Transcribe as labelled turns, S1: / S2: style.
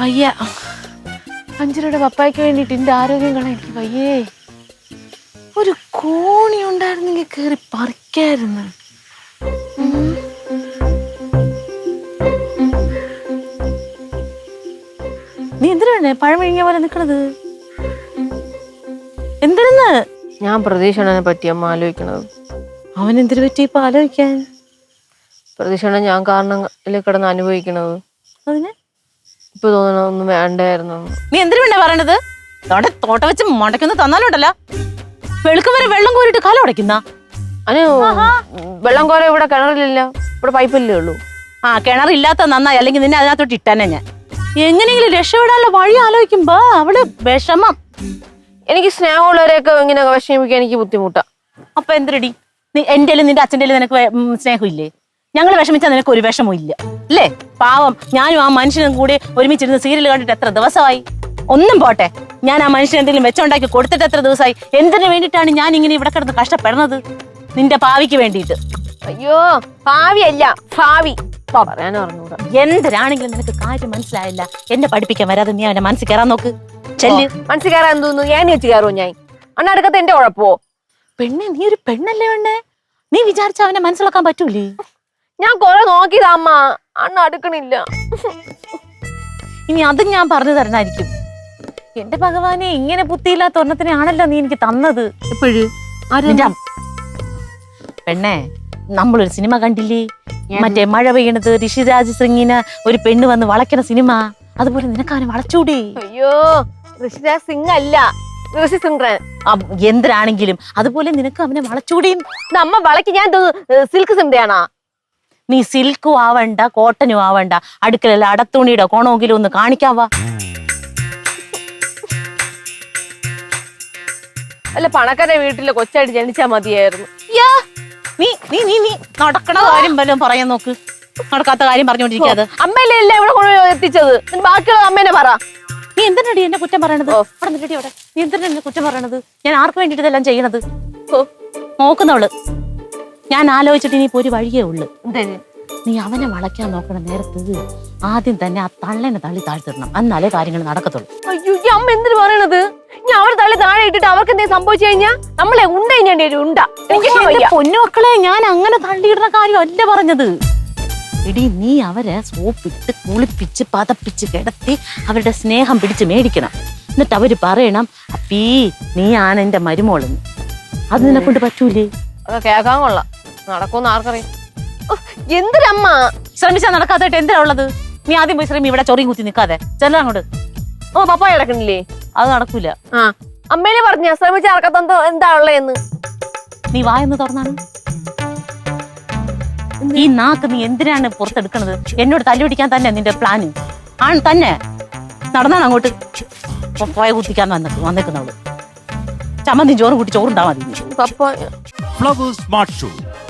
S1: വയ്യ. അഞ്ചരയുടെ പപ്പായ്ക്ക് വേണ്ടിയിട്ട് എന്റെ ആരോഗ്യം കാണാൻ എനിക്ക് വയ്യേ. ഒരു കോണി ഉണ്ടായിരുന്നെങ്കിൽ കേറി പറിക്കായിരുന്നു. നീ എന്തിനാണ് പഴം വിഴുങ്ങിയ പോലെ നിക്കണത്. എന്തിനെന്ന്
S2: ഞാൻ പ്രതീക്ഷണനെ പറ്റി അമ്മ ആലോചിക്കണത്.
S1: അവൻ എന്തിനു പറ്റി ഇപ്പൊ ആലോചിക്കാൻ?
S2: പ്രതീക്ഷണ ഞാൻ കാരണം കിടന്ന് അനുഭവിക്കണത്.
S1: അതിന്?
S2: ഇപ്പൊ തോന്നണ ഒന്നും വേണ്ടായിരുന്നു.
S1: നീ എന്തിനു വേണ്ട പറയണത്? അവിടെ തോട്ട വെച്ച് മുടക്കുന്ന തന്നാലുണ്ടല്ലോ വെളുക്കം വരെ വെള്ളം കോരിട്ട് കാലം ഉടയ്ക്കുന്ന?
S2: അനു വെള്ളം കോര ഇവിടെ കിണറിലില്ല. ഇവിടെ പൈപ്പല്ലേ ഉള്ളൂ.
S1: ആ കിണറില്ലാത്ത നന്നായി. അല്ലെങ്കിൽ നിന്നെ അതിനകത്തോട്ട് ഇട്ടാനെ ഞാൻ. എങ്ങനെയെങ്കിലും രക്ഷപ്പെടാനുള്ള വഴി ആലോചിക്കുമ്പോ അവൾ വിഷമം.
S2: എനിക്ക് സ്നേഹമുള്ളവരെയൊക്കെ ഇങ്ങനെ വിഷമിപ്പിക്കാൻ എനിക്ക് ബുദ്ധിമുട്ടാ.
S1: അപ്പൊ എന്തിരടി നീ എന്റെ നിന്റെ അച്ഛന്റെ നിനക്ക് വേ- ഉം, സ്നേഹമില്ലേ? ഞങ്ങൾ വിഷമിച്ചാൽ നിനക്ക് ഒരു വിഷമവും ഇല്ല. അല്ലേ പാവം ഞാനും ആ മനുഷ്യനും കൂടി ഒരുമിച്ചിരുന്ന് സീരിയൽ കണ്ടിട്ട് എത്ര ദിവസമായി? ഒന്നും പോട്ടെ. ഞാൻ ആ മനുഷ്യൻ എന്തെങ്കിലും വെച്ചുണ്ടാക്കി കൊടുത്തിട്ട് എത്ര ദിവസമായി? എന്തിനു വേണ്ടിയിട്ടാണ് ഞാൻ ഇങ്ങനെ ഇവിടെ കിടന്ന് കഷ്ടപ്പെടുന്നത്? നിന്റെ പാവിക്ക് വേണ്ടിയിട്ട്.
S2: അയ്യോ ഭാവി. അല്ല ഭാവി
S1: എന്തിനാണെങ്കിലും നിനക്ക് കാര്യം മനസ്സിലായില്ല? എന്നെ പഠിപ്പിക്കാൻ വരാതെ നീ അവന്റെ മനസ്സിൽ കയറാൻ നോക്ക്. ചെല്ല്.
S2: മനസ്സിൽ കയറാൻ തോന്നുന്നു? ഞാൻ വെച്ച് കയറുമോ ഞാൻ? അണ്ണ അടുക്കത്ത് എന്റെ ഉഴപ്പോ
S1: പെണ്ണെ നീ ഒരു പെണ്ണല്ലേ പെണ്ണെ? നീ വിചാരിച്ച അവനെ മനസ്സിലാക്കാൻ പറ്റൂലേ?
S2: ഞാൻ കൊറേ നോക്കിയതാ അമ്മ. അണ്ണ അടുക്കണില്ല.
S1: ഇനി അതും ഞാൻ പറഞ്ഞു തരണായിരിക്കും എന്റെ ഭഗവാനെ ഇങ്ങനെ ബുദ്ധിയില്ലാത്ത ഒരെണ്ണത്തിനാണല്ലോ നീ എനിക്ക് തന്നത്.
S2: എപ്പോഴും?
S1: പെണ്ണേ നമ്മളൊരു സിനിമ കണ്ടില്ലേ? മറ്റേ മഴ പെയ്യണത് ഋഷിരാജ് സിംഗിന് ഒരു പെണ്ണ് വന്ന് വളയ്ക്കണ സിനിമ. അതുപോലെ നിനക്ക് അവനെ വളച്ചൂടെ?
S2: അയ്യോ ഋഷിരാജ് സിംഗ് അല്ല. ഋഷി സിംഗ്രൻ
S1: എന്തിനാണെങ്കിലും അതുപോലെ നിനക്ക് അവനെ വളച്ചൂടിയും
S2: നമ്മ അമ്മ വളക്ക് ഞാൻ സിൽക്ക് സിംഗയാണാ
S1: നീ സിൽക്കും ആവണ്ട കോട്ടനും ആവണ്ട. അടുക്കളയിൽ അടത്തുണിയുടെ കോണമെങ്കിലും ഒന്ന് കാണിക്കാവാ
S2: അല്ല പണക്കാരെ വീട്ടിലെ കൊച്ചായിട്ട് ജനിച്ചാ മതിയായിരുന്നു.
S1: യാ, നീ നീ നീ നീ നടക്കണ കാര്യം വല്ലതും പറയാൻ നോക്ക്. നടക്കാത്ത കാര്യം പറഞ്ഞോണ്ടിരിക്കാതെ
S2: അമ്മയല്ലേ എല്ലാം ഇവിടെ കൊണ്ടുപോയി എത്തിച്ചത്? ബാക്കിയുള്ള അമ്മേനെ പറ.
S1: നീ എന്തിനടി എന്നെ കുറ്റം പറയണത്? അവിടെ നില്ലടി അവിടെ. നീ എന്തിനാ എന്നെ കുറ്റം പറയണത്? ഞാൻ ആർക്ക് വേണ്ടിട്ട് ഇതെല്ലാം ചെയ്യണത്? നോക്കുന്നവൾ ഞാൻ ആലോചിച്ചിട്ട് ഇനിയിപ്പോ ഒരു വഴിയേ ഉള്ളു? നീ അവനെ വളയ്ക്കാൻ നോക്കണ നേരത്ത് ആദ്യം തന്നെ ആ തള്ളനെ തള്ളി താഴ്ത്തിടണം. എന്നാലേ കാര്യങ്ങൾ നടക്കത്തുള്ളൂ.
S2: അയ്യോ ഈ അമ്മ എന്തിനു പറയണത്? ഞാൻ അവർ തള്ളി താഴെ ഇട്ടിട്ട് അവർക്ക് എന്തെങ്കിലും സംഭവിച്ചു കഴിഞ്ഞാൽ നമ്മളെ ഉണ്ട
S1: എന്റെ
S2: വയ്യ.
S1: പൊന്നുമക്കളെ ഞാൻ അങ്ങനെ തള്ളിയിടുന്ന കാര്യമല്ല പറഞ്ഞത്. എടി നീ അവരെ സോപ്പിട്ട് കുളിപ്പിച്ച് പതപ്പിച്ച് കിടത്തി അവരുടെ സ്നേഹം പിടിച്ച് മേടിക്കണം. എന്നിട്ട് അവർ പറയണം അപ്പീ നീയാണ് എന്റെ മരുമോളെന്ന്. അത് നിന്നെ കൊണ്ട് പറ്റൂലേ
S2: കേൾക്കാൻ കൊള്ളാം. നടക്കൂന്ന് ആർക്കറിയാം. എന്തിനമ്മ?
S1: ശ്രമിച്ചാൽ നടക്കാത്തായിട്ട് എന്തിനാ ഉള്ളത്? നീ ആദ്യം പോയി ശ്രമി ഇവിടെ ചൊറിയും കുത്തി നിൽക്കാതെ. ചെല്ലാം അങ്ങോട്ട്.
S2: ഓ പപ്പ കിടക്കണില്ലേ?
S1: അത് നടക്കൂല.
S2: ആ അമ്മേനെ പറഞ്ഞ ശ്രമിച്ചാ നടക്കാത്ത എന്താ ഉള്ളതെന്ന്
S1: നീ വായെന്ന് തുറന്നാണ്. ഈ നാക്ക് നീ എന്തിനാണ് പുറത്തെടുക്കണത്? എന്നോട് തല്ലുപിടിക്കാൻ തന്നെ നിന്റെ പ്ലാന് ആണ് തന്നെ. നടന്നാണ് അങ്ങോട്ട്. പപ്പായ പോയ കുത്തിക്കാൻ വന്നിട്ട് വന്നേക്കുന്നവൾ ചമ്മന്തി ചോറ് കൂട്ടി ചോറുണ്ടാ മതി.
S3: Flowers smart show.